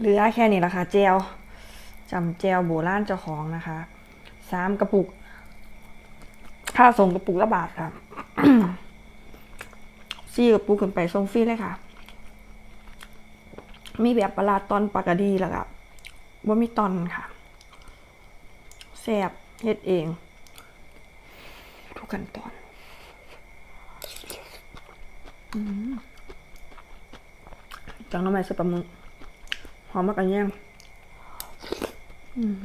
เหลือแค่นี้ละค่ะเจลจำเจลโบราณเจ้าของนะคะสามกระปุก ค่าส่งกระปุกละบาทค่ะซี่กระปุกขึ้นไปส่งฟรีเลยค่ะ มีแบบปลาร้าตอนปากกาดีแล้วก็ว่ามีตอนค่ะแซบเฮ็ดเอง ทุกขั้นตอนอจังน้ำมันสปลาหมึก หอมมากกันแย่งอืม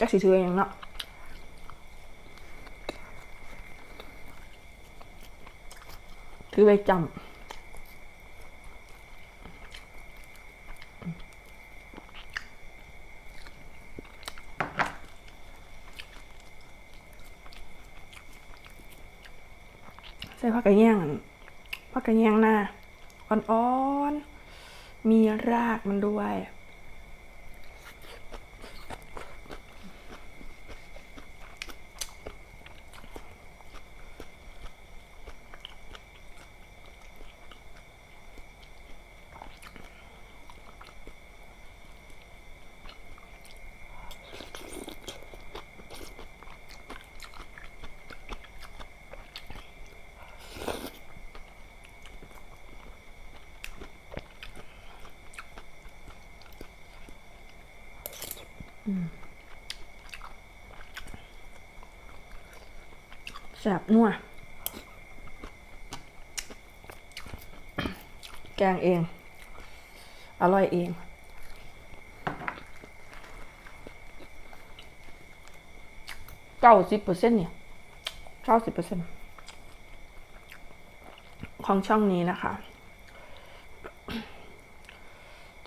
จักสิถืออย่างเนาะถือไปจำ ผักกระเนียงอั่นผักกระเนียงหน้าอ่อนๆ มีรากมันด้วย แซ่บนัว แกงเอง อร่อยเองเก้าสิบเปอร์เซ็นต์เนี่ยเก้าสิบเปอร์เซ็นต์ของช่องนี้นะคะ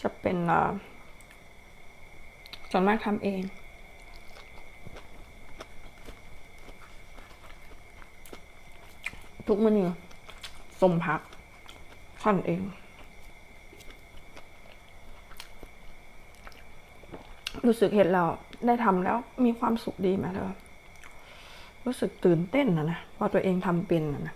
จะเป็นอ่อ ส่วนมากทำเองทุกเมนูสมพักขั้นเอง รู้สึกเห็นเราได้ทำแล้วมีความสุขดีไหมเธอรู้สึกตื่นเต้นนะนะพอตัวเองทำเป็นนะนะ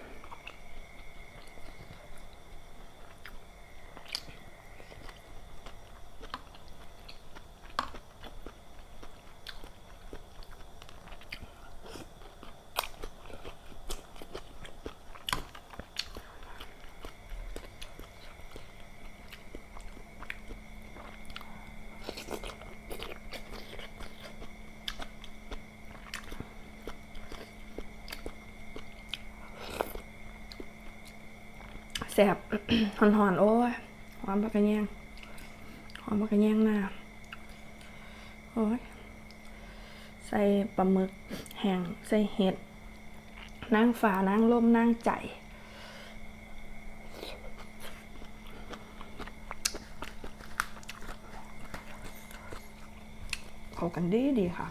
แสบหอนหอนๆโอ้ยหอมปากกระแยงหอมปากกระแยงหน้าโอ้ยใส่ปลาหมึกแห้งใส่เห็ดนางฟ้านางลมนางใจเข้ากันดีดีค่ะ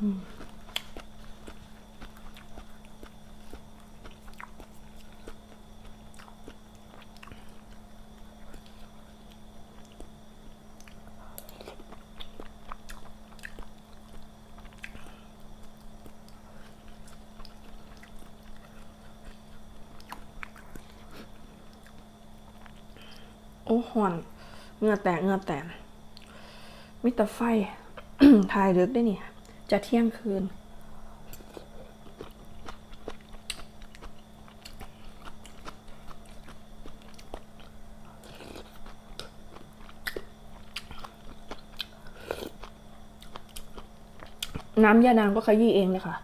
โอ้หอนเหงื่อแตกเหงื่อแตกมิตรไฟ ทายดึกได้เนี่ย จะเที่ยงคืน น้ำยานางก็ขยี้เองเลยค่ะ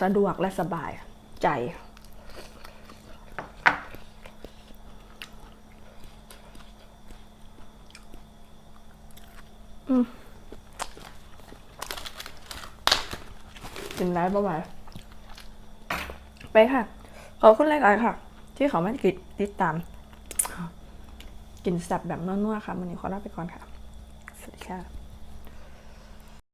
สะดวกและสบายใจ嗯。Mm. กินไรบ่ไหวไปค่ะ ขอบคุณรายการค่ะ ที่เขามากิดติดตาม กินแซ่บแบบนัวๆค่ะวันนี้ขอลาไปก่อนค่ะ สวัสดีค่ะ